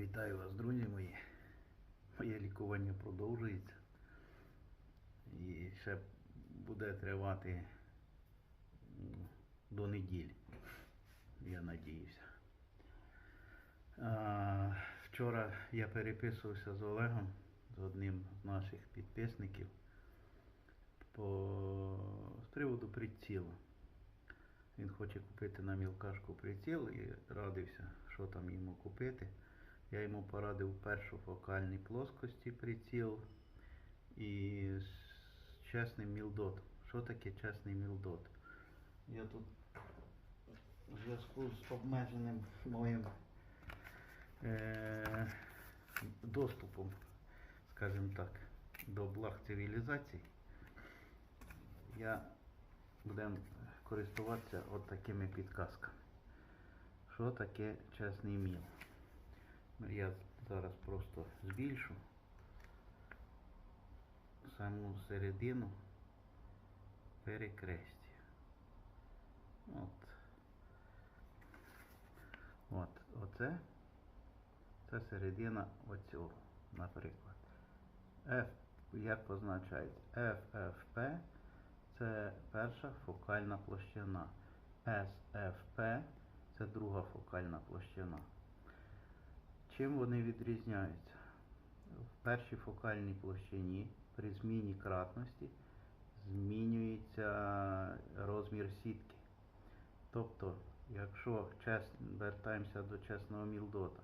Вітаю вас, друзі мої. Моє лікування продовжується. І ще буде тривати до неділі. Я надіюся. А, вчора я переписувався з Олегом, з одним з наших підписників, по, з приводу прицілу. Він хоче купити на мілкашку приціл і радився, що там йому купити. Я йому порадив першу фокальній плоскості приціл і з чесним мілдотом. Що таке чесний мілдот? Я тут в зв'язку з обмеженим моїм е- доступом, скажімо так, до благ цивілізації, я будемо користуватися от такими підказками. Що таке чесний міл? Я зараз просто збільшу саму середину перекрестя. От. От, оце. Це середина оцього, наприклад. F, як позначається? FFP це перша фокальна площина. SFP це друга фокальна площина. Чим вони відрізняються? В першій фокальній площині при зміні кратності змінюється розмір сітки. Тобто, якщо вертаємося до чесного мілдота,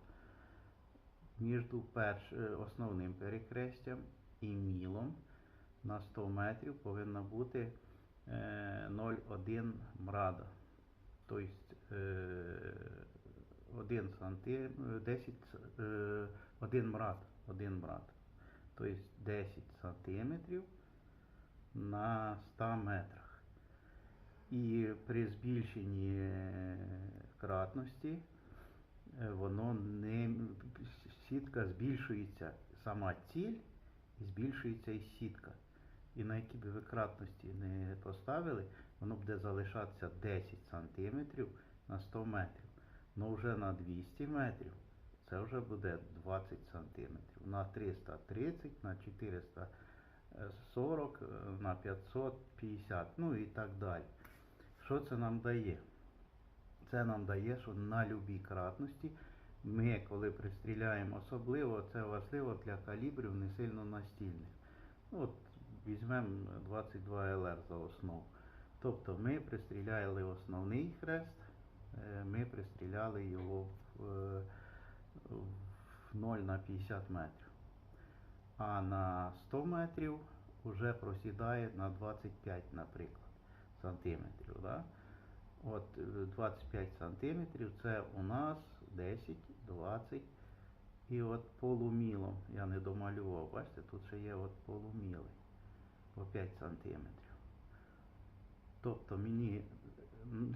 між перш, е, основним перекрестям і мілом на 100 метрів повинна бути е, 0,1 мрада. Тобто е, 1 сантим, 10, е, 1 мрад, 1 мрад. Тобто 10 сантиметрів на 100 метрах. І при збільшенні е, кратності е, воно не сітка збільшується сама ціль і збільшується і сітка. І на які б ви кратності не поставили, воно буде залишатися 10 см на 100 метрів. Ну вже на 200 метрів це вже буде 20 см. На 330, на 440, е, на 550, ну і так далі. Що це нам дає? Це нам дає, що на любій кратності ми, коли пристріляємо, особливо це важливо для калібрів не сильно настільних. Ну, От візьмемо 22 ЛР за основу. Тобто ми пристріляли основний хрест, ми пристріляли його в, е, в 0 на 50 метрів. А на 100 метрів вже просідає на 25, наприклад, сантиметрів. Да? От е, 25 сантиметрів це у нас 10, 20. І от полумілом я не домалював. Бачите, тут ще є от полумілий по 5 сантиметрів. Тобто мені,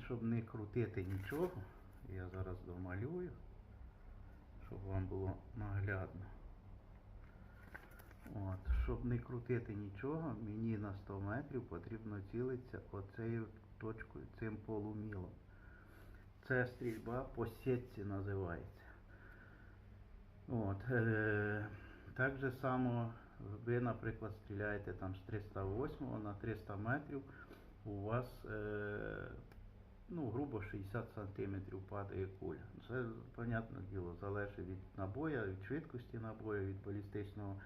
щоб не крутити нічого, я зараз домалюю, щоб вам було наглядно. От, щоб не крутити нічого, мені на 100 метрів потрібно цілитися оцею точкою, цим полумілом. Це стрільба по сітці називається. От, е, так же само ви, наприклад, стріляєте там з 308 на 300 метрів, у вас, е, грубо 60 сантиметрів падає куля. Це, понятне діло, залежить від набоя, від швидкості набою, від балістичного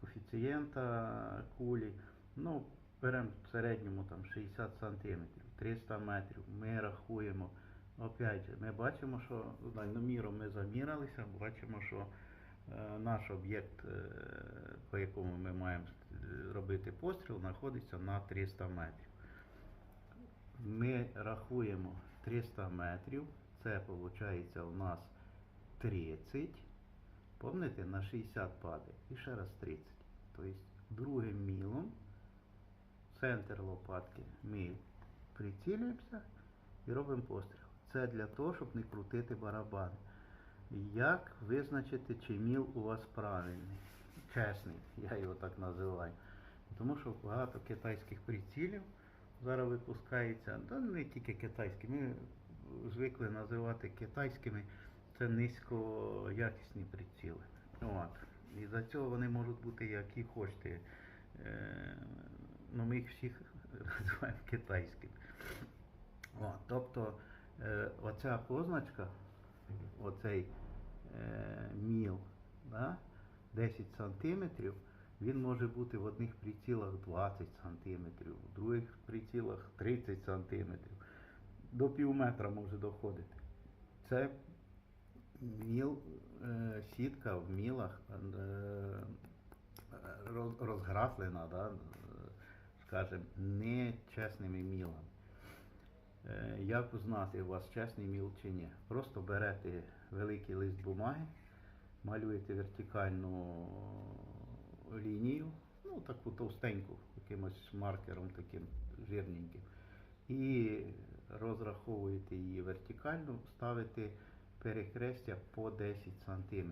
коефіцієнта кулі. Ну, беремо в середньому там 60 сантиметрів, 300 метрів. Ми рахуємо. Опять же, ми бачимо, що дальноміром ми заміралися, бачимо, що е, наш об'єкт, е, по якому ми маємо е, робити постріл, знаходиться на 300 метрів. Ми рахуємо 300 метрів, це виходить у нас 30. Помните, на 60 падає і ще раз 30. Тобто другим мілом центр лопатки ми прицілюємося і робимо постріл. Це для того, щоб не крутити барабан. Як визначити, чи міл у вас правильний, чесний, я його так називаю. Тому що багато китайських прицілів зараз випускається, та не тільки китайські, ми звикли називати китайськими це низькоякісні приціли. От. І за цього вони можуть бути які хочете. Ну, ми їх всіх називаємо китайськими. От, тобто е, оця позначка, оцей е, міл, да, 10 сантиметрів, він може бути в одних прицілах 20 сантиметрів, в других прицілах 30 сантиметрів. До пів метра може доходити. Це міл, е, сітка в мілах е, роз- розграфлена, да, скажімо, нечесними мілами. Е, Як узнати, у вас чесний міл чи ні? Просто берете великий лист бумаги, малюєте вертикальну лінію, ну таку товстеньку, якимось маркером таким жирненьким, і розраховуєте її вертикально, ставите перекрестя по 10 см.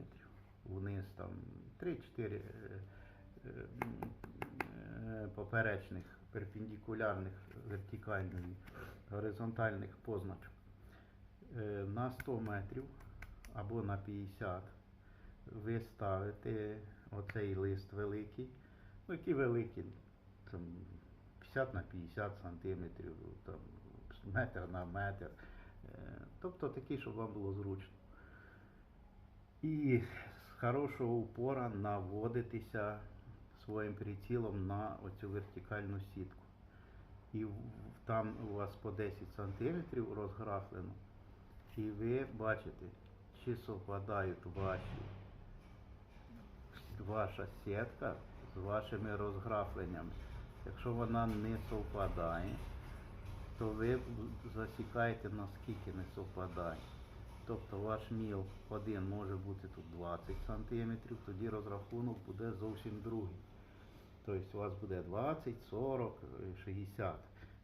Вниз там 3-4 е, е, е, поперечних, перпендикулярних, вертикальних, горизонтальних позначок. На 100 метрів або на 50 ви ставите оцей лист великий, ну який великий, там 50 на 50 сантиметрів, там метр на метр. Е, Тобто такий, щоб вам було зручно. І з хорошого упора наводитися своїм прицілом на оцю вертикальну сітку. І там у вас по 10 сантиметрів розграфлено. І ви бачите, чи совпадають ваші, ваша сітка з вашими розграфленнями. Якщо вона не совпадає, то ви засікаєте наскільки не совпадає. Тобто ваш міл один може бути тут 20 см, тоді розрахунок буде зовсім другий. Тобто у вас буде 20, 40, е, 60.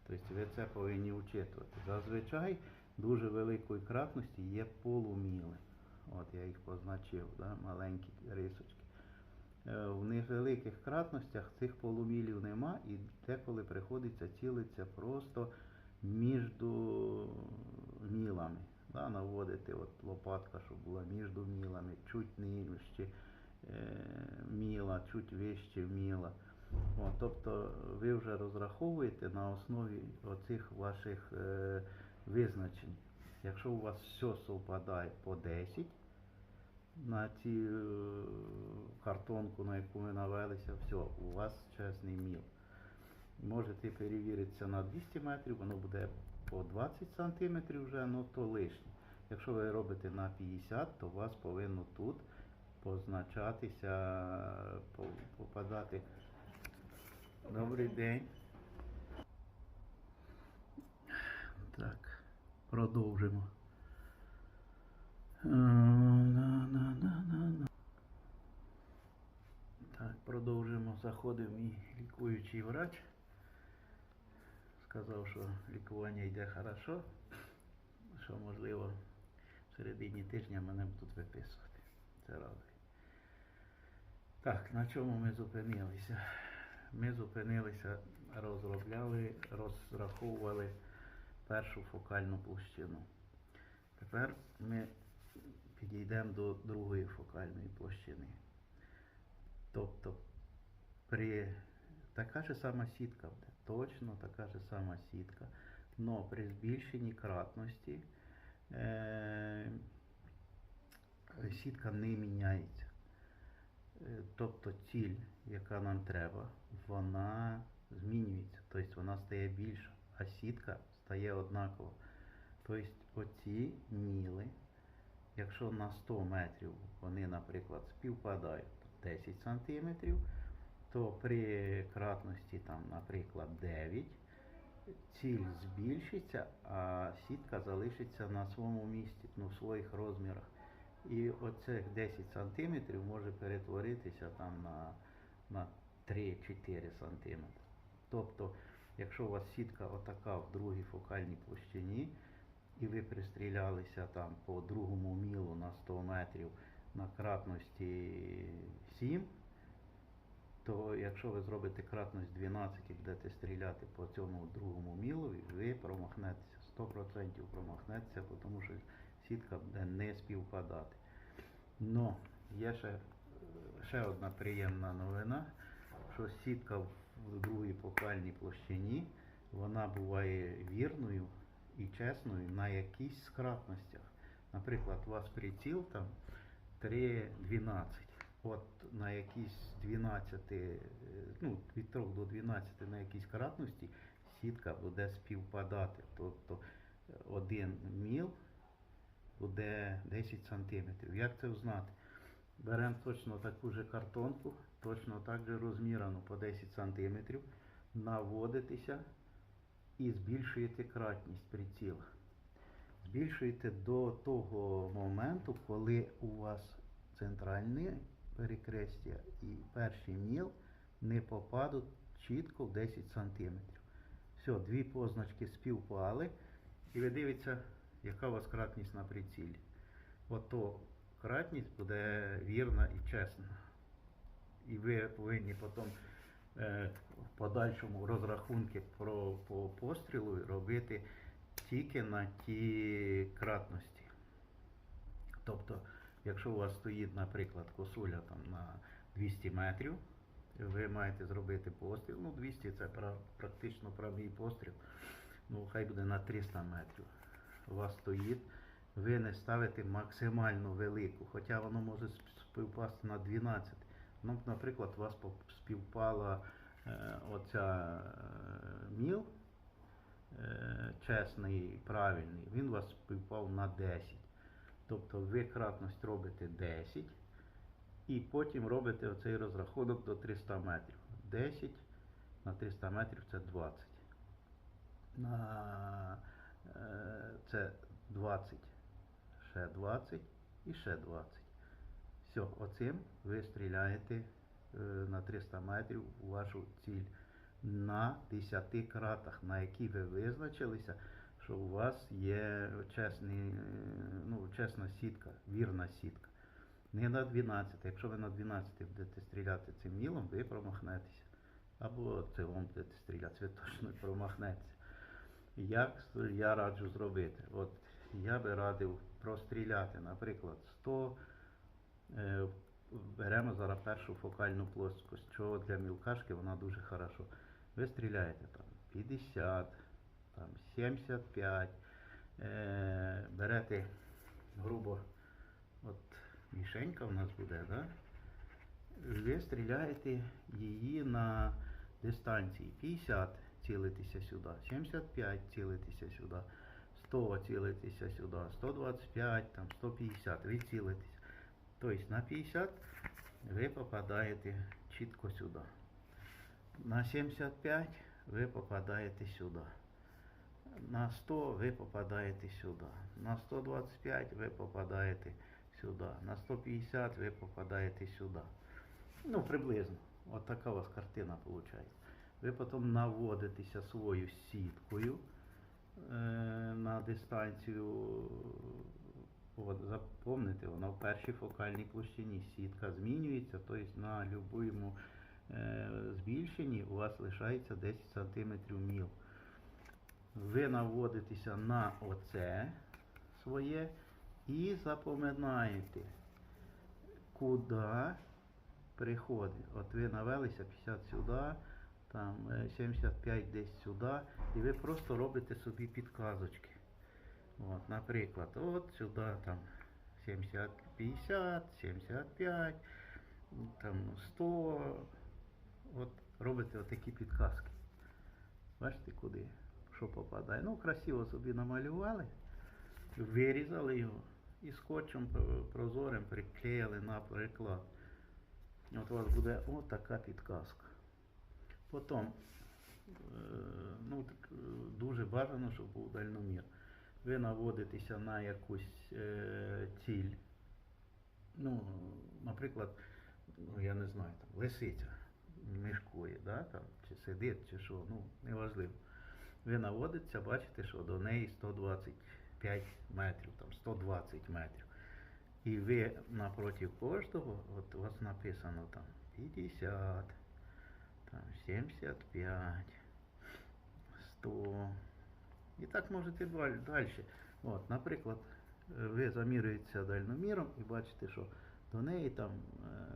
Тобто ви це повинні учитувати. Зазвичай дуже великої кратності є полуміли. От я їх позначив, да, маленькі рисочки. Е, В невеликих кратностях цих полумілів нема і деколи приходиться цілитися просто між мілами. Да, наводити от лопатка, щоб була між мілами, чуть нижче е, міла, чуть вище міла. От, тобто ви вже розраховуєте на основі оцих ваших е, визначень. Якщо у вас все совпадає по 10, на цю е, картонку, на яку ми навелися, все, у вас чесний міл. Можете перевіритися на 200 метрів, воно буде по 20 сантиметрів вже, ну то лишнє. Якщо ви робите на 50, то у вас повинно тут позначатися, попадати. Добрий день. Так, продовжимо. Так, продовжимо. Заходив мій лікуючий врач. Сказав, що лікування йде хорошо, що можливо в середині тижня мене будуть виписувати. Це радує. Так, на чому ми зупинилися? Ми зупинилися, розробляли, розраховували першу фокальну площину. Тепер ми підійдемо до другої фокальної площини. Тобто при така ж сама сітка буде, точно така ж сама сітка, але при збільшенні кратності е, сітка не міняється. Е, Тобто ціль, яка нам треба, вона змінюється, тобто вона стає більша, а сітка стає однакова. Тобто оці міли, якщо на 100 метрів вони, наприклад, співпадають 10 сантиметрів, то при кратності, там, наприклад, 9, ціль збільшиться, а сітка залишиться на своєму місці, ну, в своїх розмірах. І оцих 10 сантиметрів може перетворитися там на, на 3-4 сантиметри. Тобто, якщо у вас сітка отака в другій фокальній площині, і ви пристрілялися там по другому мілу на 100 метрів на кратності 7, то якщо ви зробите кратність 12 і будете стріляти по цьому другому мілові, ви промахнетеся, 100% промахнетеся, тому що сітка буде не співпадати. Но є ще, ще одна приємна новина, що сітка в другій фокальній площині, вона буває вірною і чесною на якісь скратностях. Наприклад, у вас приціл там 3,12. От на якісь 12, е, ну, від 3 до 12 на якійсь кратності сітка буде співпадати. Тобто е, один міл буде 10 сантиметрів. Як це узнати? Беремо точно таку же картонку, точно так же розмірану по 10 сантиметрів, наводитеся і збільшуєте кратність приціла. Збільшуєте до того моменту, коли у вас центральне перекрестя і перший міл не попадуть чітко в 10 сантиметрів. Все, дві позначки співпали. І ви дивіться, яка у вас кратність на прицілі. Ото кратність буде вірна і чесна. І ви повинні потім в подальшому розрахунки про, по пострілу робити тільки на ті кратності. Тобто, якщо у вас стоїть, наприклад, косуля там на 200 метрів, ви маєте зробити постріл. Ну, 200 це пра- практично прямий постріл. Ну, хай буде на 300 метрів. У вас стоїть, ви не ставите максимально велику, хоча воно може сп- співпасти на 12. Ну, наприклад, у вас співпала е, оця е, міл, е, чесний, правильний, він у вас співпав на 10. Тобто ви кратність робите 10 і потім робите оцей розрахунок до 300 метрів. 10 на 300 метрів це 20. На е, це 20, ще 20 і ще 20. Все, оцим ви стріляєте е, на 300 метрів у вашу ціль на 10 кратах, на які ви визначилися, що у вас є чесний, е, ну, чесна сітка, вірна сітка. Не на 12. Якщо ви на 12 будете стріляти цим мілом, ви промахнетеся. Або цілом будете стріляти, ви точно промахнетеся. Як я раджу зробити? От я би радив простріляти, наприклад, 100, е, беремо зараз першу фокальну плоскость, що для мілкашки вона дуже хорошо. Ви стріляєте там 50, там 75, е, берете грубо, от мішенька в нас буде, да? ви стріляєте її на дистанції 50 цілитися сюди, 75 цілитися сюди, 100 цілитися сюди, 125, там 150, ви цілитесь. Тобто на 50 ви попадаєте чітко сюди. На 75 ви попадаєте сюди. На 100 ви попадаєте сюди. На 125 ви попадаєте сюди. На 150 ви попадаєте сюди. Ну, приблизно. От така у вас картина виходить. Ви потім наводитеся свою сіткою е, на дистанцію. От, запомните, вона в першій фокальній площині. Сітка змінюється, тобто на будь-якому е, збільшенні у вас лишається 10 см міл. Ви наводитеся на оце своє і запоминаєте, куди приходить. От ви навелися 50 сюди, там е, 75 десь сюди, і ви просто робите собі підказочки. От, наприклад, от сюди там 70, 50, 75, там 100. От робите отакі підказки. Бачите, куди, що попадає. Ну, красиво собі намалювали, вирізали його і скотчем прозорим приклеїли на приклад. От у вас буде отака підказка. Потім, е, ну, так, е, дуже бажано, щоб був дальномір. Ви наводитеся на якусь е, ціль. Ну, наприклад, ну, я не знаю, там, лисиця мішкує, да, там, чи сидить, чи що, ну, неважливо. Ви наводитеся, бачите, що до неї 125 метрів, там, 120 метрів. І ви напроти кожного, от у вас написано там 50, там 75, 100. І так можете далі. От, наприклад, е, ви замірюєтеся дальноміром і бачите, що до неї там е,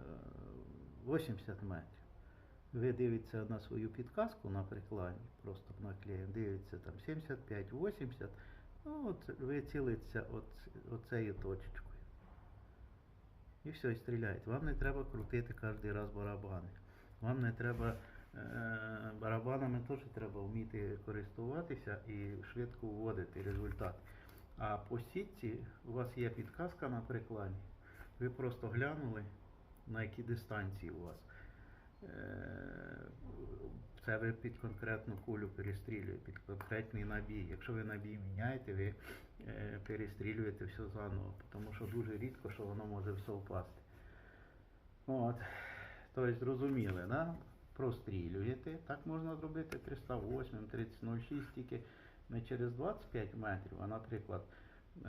80 метрів. Ви дивитеся на свою підказку на прикладі, просто наклеїмо, дивиться там 75-80, ну ви цілитеся оцею точечкою. І все, і стріляєте. Вам не треба крутити кожен раз барабани. Вам не треба е, барабанами теж треба вміти користуватися і швидко вводити результат. А по сітці у вас є підказка на прикладі. Ви просто глянули, на які дистанції у вас. Е, Це ви під конкретну кулю перестрілюєте, під конкретний набій. Якщо ви набій міняєте, ви е, перестрілюєте все заново, тому що дуже рідко, що воно може все впасти. От. Тобто зрозуміли, да? Прострілюєте. Так можна зробити 308, 3006, тільки не через 25 метрів, а, наприклад,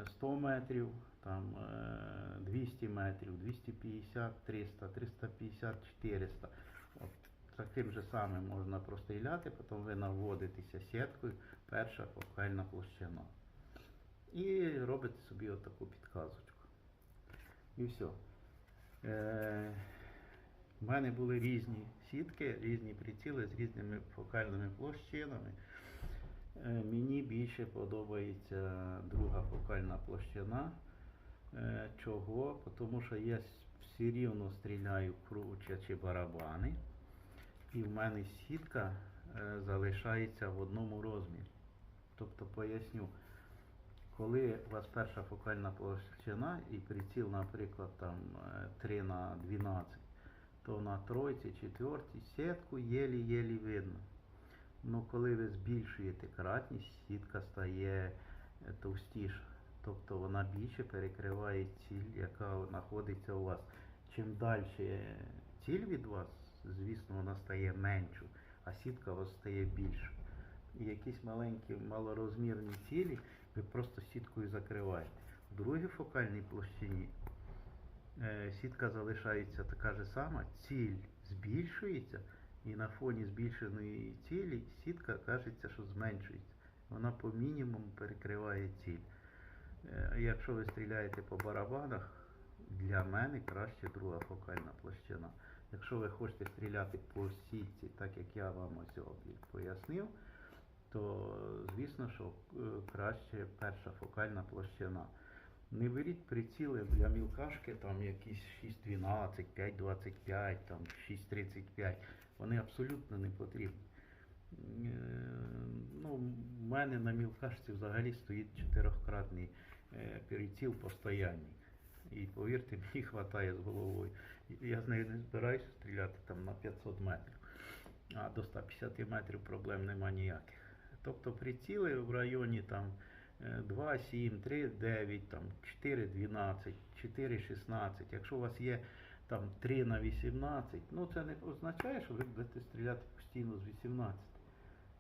100 метрів, там, е, 200 метрів, 250, 300, 350, 400. От таким же самим можна простріляти, потім ви наводитеся сіткою, перша фокальна площина. І робите собі отаку підказочку. І все. Е, в мене були різні сітки, різні приціли з різними фокальними площинами. Е, Мені більше подобається друга фокальна площина. Е, Чого? Тому що я все рівно стріляю кручачи барабани, і в мене сітка е, залишається в одному розмірі. Тобто поясню, коли у вас перша фокальна площина і приціл, наприклад, там е, 3 на 12, то на тройці, четвертій сітку єлі-єлі видно. Ну, коли ви збільшуєте кратність, сітка стає е, товстіша. Тобто вона більше перекриває ціль, яка знаходиться у вас. Чим далі ціль від вас, звісно, вона стає меншою, а сітка у вас стає більшою. І якісь маленькі, малорозмірні цілі ви просто сіткою закриваєте. В другій фокальній площині е, сітка залишається така ж сама, ціль збільшується, і на фоні збільшеної цілі сітка кажеться, що зменшується. Вона по мінімуму перекриває ціль. Е, Якщо ви стріляєте по барабанах, для мене краще друга фокальна площина. Якщо ви хочете стріляти по сітці, так як я вам ось пояснив, то звісно, що е, краще перша фокальна площина. Не беріть приціли для мілкашки, там якісь 6.12, 5.25, там 6.35. Вони абсолютно не потрібні. Е, Ну, в мене на мілкашці взагалі стоїть чотирьохкратний е, приціл постоянний. І повірте, мені вистачає з головою. Я з нею не збираюся стріляти там на 500 метрів, а до 150 метрів проблем нема ніяких. Тобто приціли в районі там 2, 7, 3, 9, там 4, 12, 4, 16. Якщо у вас є там 3 на 18, ну це не означає, що ви будете стріляти постійно з 18.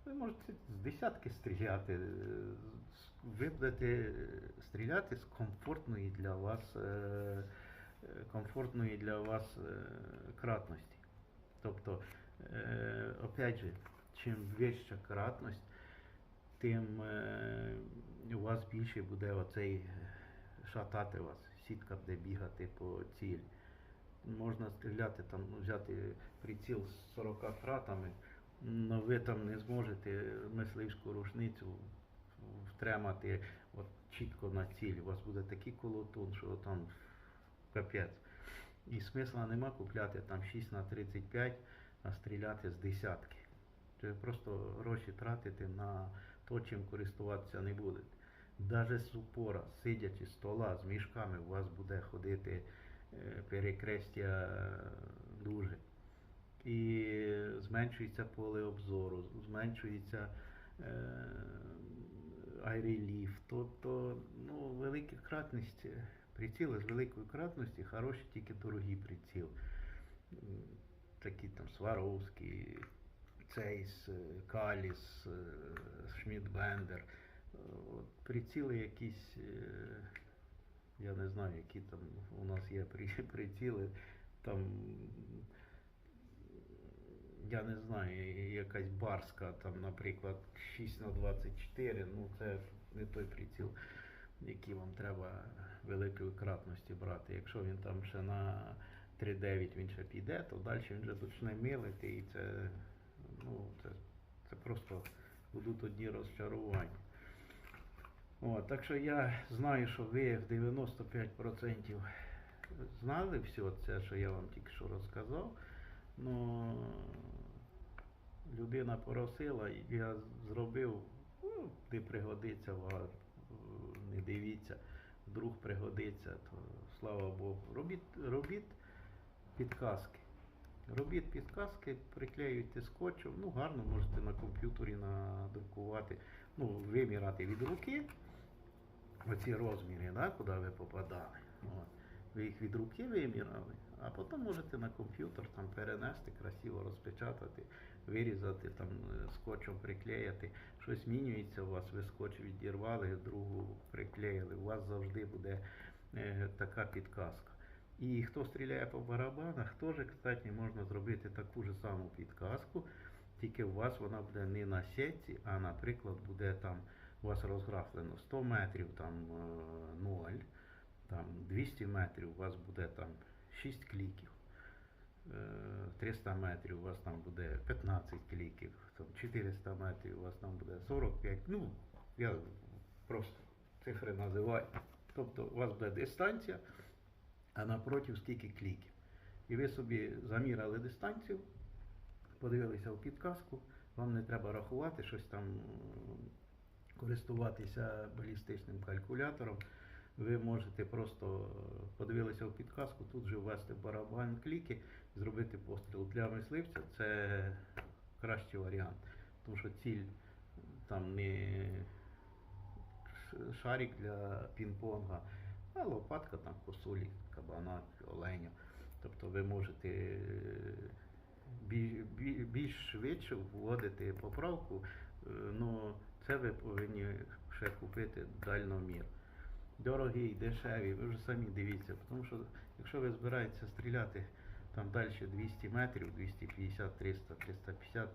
Ви можете з десятки стріляти. е, Ви будете е, стріляти з комфортної для вас, е, комфортної для вас кратності. Тобто, опять же, чим вища кратність, тим е, у вас більше буде оцей е, шатати вас, сітка буде бігати по цілі. Можна стріляти там, взяти приціл з 40 кратами, але ви там не зможете мисливську рушницю втримати от чітко на ціль. У вас буде такий колотун, що там капець. І смисла нема купляти там 6 на 35, а стріляти з десятки. Ви просто гроші тратите на то, чим користуватися не будете. Даже з упора, сидячи з стола з мішками, у вас буде ходити е, перекрестя дуже. І зменшується поле обзору, зменшується е, айреліф. Тобто, ну, велика кратність, е, приціли з великої кратності, хороші тільки дорогі приціл. Такі там Сваровський, Цейс, Каліс, е, Шмідбендер. Е, От приціли якісь, е, я не знаю, які там у нас є при- приціли, там я не знаю, якась барська, там, наприклад, 6 на 24, ну це не той приціл. які вам треба великої кратності брати. Якщо він там ще на 3,9 він ще піде, то далі він вже почне милити і це, ну, це, це просто будуть одні розчарування. О, так що я знаю, що ви в 95% знали все це, що я вам тільки що розказав. Ну, людина просила, я зробив, ну, де пригодиться, не дивіться, вдруг пригодиться, то слава Богу. Робіть, робіть підказки. Робіть підказки, приклеюйте скотчем, ну гарно можете на комп'ютері надрукувати, ну, виміряти від руки оці розміри, да, куди ви попадали. От. Ви їх від руки виміряли, а потім можете на комп'ютер там перенести, красиво розпечатати, вирізати, там е, скотчем приклеїти. Щось змінюється у вас, ви скотч відірвали, другу приклеїли. У вас завжди буде е, така підказка. І хто стріляє по барабанах, теж, кстати, можна зробити таку ж саму підказку, тільки у вас вона буде не на сітці, а, наприклад, буде там у вас розграфлено 100 метрів там е, 0, там 200 метрів у вас буде там 6 кліків. Е, 300 метрів у вас там буде 15 кліків, там 400 метрів у вас там буде 45. Ну, я просто цифри називаю. Тобто у вас буде дистанція, а напротив скільки кліків. І ви собі заміряли дистанцію, подивилися в підказку, вам не треба рахувати щось там, користуватися балістичним калькулятором. Ви можете просто е, подивилися в підказку, тут же ввести барабан кліки, зробити постріл. Для мисливця це кращий варіант, тому що ціль там не шарик для пінг-понга, а лопатка там косулі, кабана, оленя. Тобто ви можете е, бі- бі- більш швидше вводити поправку, але це ви повинні ще купити дальномір. Дорогі, дешеві, ви вже самі дивіться, тому що якщо ви збираєтеся стріляти там далі 200 метрів, 250, 300, 350,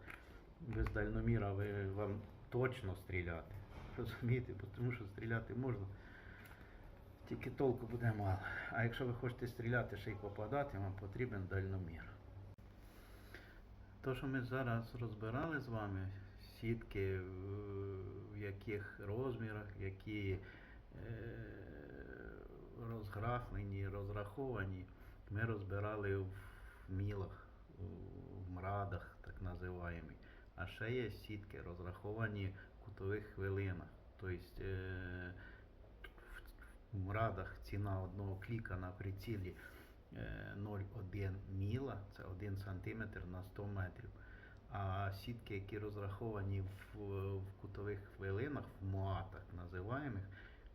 без дальноміра ви, вам точно стріляти. Розумієте? Тому що стріляти можна, тільки толку буде мало. А якщо ви хочете стріляти ще й попадати, вам потрібен дальномір. То, що ми зараз розбирали з вами, сітки, в- в яких розмірах, які е, розграфлені, розраховані, ми розбирали в мілах, в мрадах, так називаємо. А ще є сітки, розраховані в кутових хвилинах. Тобто е, в мрадах ціна одного кліка на прицілі е, 0,1 міла, це 1 см на 100 метрів. А сітки, які розраховані в, в кутових хвилинах, в МОА так називаємо,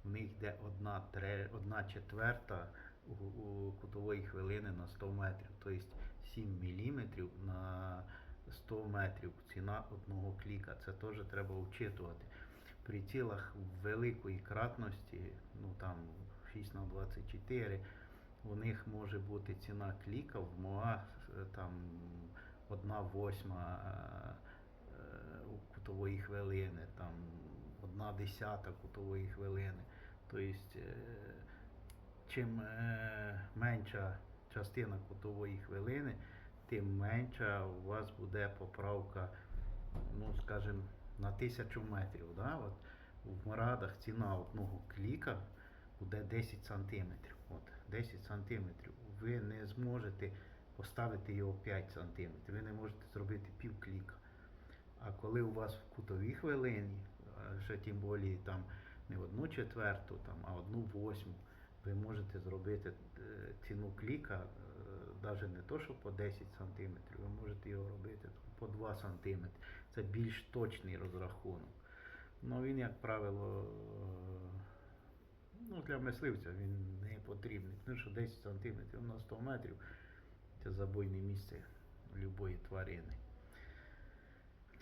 в них йде одна, тре, одна четверта у, у кутової хвилини на 100 метрів, тобто 7 мм на 100 метрів ціна одного кліка. Це теж треба вчитувати. При цілах великої кратності, ну там 6 на 24, у них може бути ціна кліка в МОА е, там одна восьма е, е, кутової хвилини, там одна десята кутової хвилини. Тобто, чим менша частина кутової хвилини, тим менша у вас буде поправка, ну скажімо, на тисячу метрів. Да? От в Марадах ціна одного кліка буде 10 сантиметрів. От, 10 сантиметрів. Ви не зможете поставити його 5 сантиметрів. Ви не можете зробити пів кліка. А коли у вас в кутовій хвилині, ще тим більше там не одну четверту, там, а одну восьму, ви можете зробити е, ціну кліка навіть не то, що по 10 сантиметрів, ви можете його робити по 2 сантиметри. Це більш точний розрахунок. Ну він, як правило, е, ну, для мисливця він не потрібний. Тому що 10 сантиметрів на 100 метрів це забойне місце будь-якої тварини.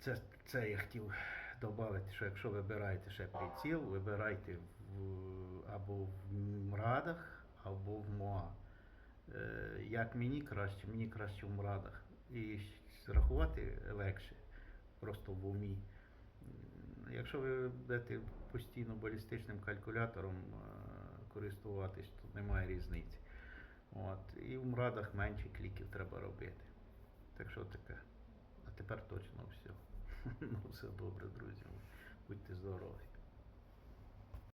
Це, це я хотів додати, що якщо вибираєте ще приціл, вибирайте в, або в мрадах, або в МОА. Е, Як мені краще, мені краще в мрадах. І рахувати легше, просто в умі. Якщо ви будете постійно балістичним калькулятором е, користуватись, то немає різниці. От. І в мрадах менше кліків треба робити. Так що таке. А тепер точно все. Ну, все добре, друзі. Будьте здорові.